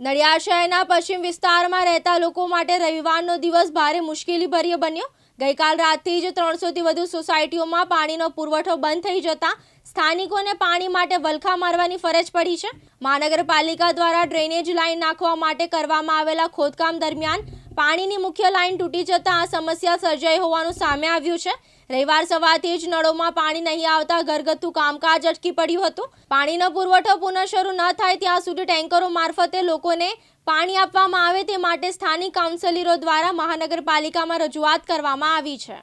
નડિયાદ શહેરના પશ્ચિમ વિસ્તારમાં રહેતા લોકો માટે રવિવારનો દિવસ ભારે મુશ્કેલીભર્યો બન્યો. ગઈકાલ રાતથી જ ત્રણસોથી વધુ સોસાયટીઓમાં પાણીનો પુરવઠો બંધ થઈ જતા સ્થાનિકોને પાણી માટે વલખા મારવાની ફરજ પડી છે. મહાનગરપાલિકા દ્વારા ડ્રેનેજ લાઇન નાખવા માટે કરવામાં આવેલા ખોદકામ દરમિયાન પાણીની મુખ્ય લાઇન તૂટી જતાં આ સમસ્યા સર્જાઈ હોવાનું સામે આવ્યું છે. રવિવાર સવારથી જ નળોમાં પાણી નહીં આવતા ઘરગથ્થુ કામકાજ અટકી પડ્યું હતું. પાણીનો પુરવઠો પુનઃ શરૂ ન થાય ત્યાં સુધી ટેન્કરો મારફતે લોકોને પાણી આપવામાં આવે તે માટે સ્થાનિક કાઉન્સિલરો દ્વારા મહાનગરપાલિકામાં રજૂઆત કરવામાં આવી છે.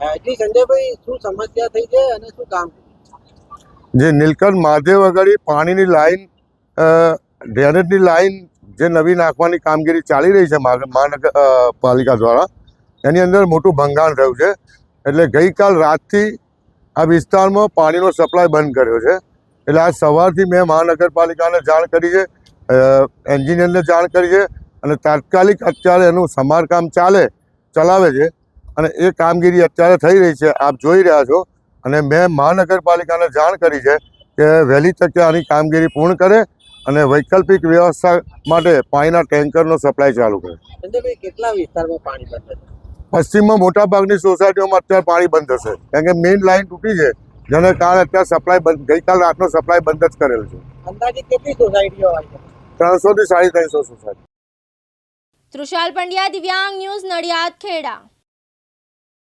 એટલી સંજયભાઈ શું સમસ્યા થઈ છે અને શું કામ? જે નીલકંઠ મહાદેવ આગળ પાણીની લાઈન ડ્રેનેજની લાઈન જે નવી નાખવાની કામગીરી ચાલી રહી છે મહાનગરપાલિકા મહાનગર પાલિકા દ્વારા, એની અંદર મોટું ભંગાણ થયું છે. એટલે ગઈકાલ રાતથી આ વિસ્તારમાં પાણીનો સપ્લાય બંધ કર્યો છે. એટલે આજ સવારથી મેં મહાનગરપાલિકાને જાણ કરી છે એન્જિનિયરને જાણ કરી છે અને તાત્કાલિક અત્યારે એનું સમારકામ ચાલે, ચલાવે છે. અને એ કામગીરી અત્યારે થઈ રહી છે, આપ જોઈ રહ્યા છો. અને મેં મહાનગરપાલિકાને જાણ કરી છે કે વહેલી તકે આની કામગીરી પૂર્ણ કરે અને વૈકલ્પિક વ્યવસ્થા માટે પાણીના ટેન્કરનો સપ્લાય ચાલુ કરે. કેટલા વિસ્તારમાં પાણી બંધ છે પશ્ચિમમાં મોટાભાગની સોસાયટીઓમાં અત્યારે પાણી બંધ હશે કારણ કે મેઇન લાઇન તૂટી છે. જેને કારણે અત્યારે સપ્લાય બંધ ગઈકાલ રાતનો સપ્લાય બંધ જ કરેલ છે. અંદાજે કેટલી સોસાયટીઓ આવી છે? ત્રણસોથી સાડી ત્રણસો સોસાયટી. તૃષાલ પંડ્યા દિવ્યાંગ ન્યૂઝ નડિયાદ ખેડા.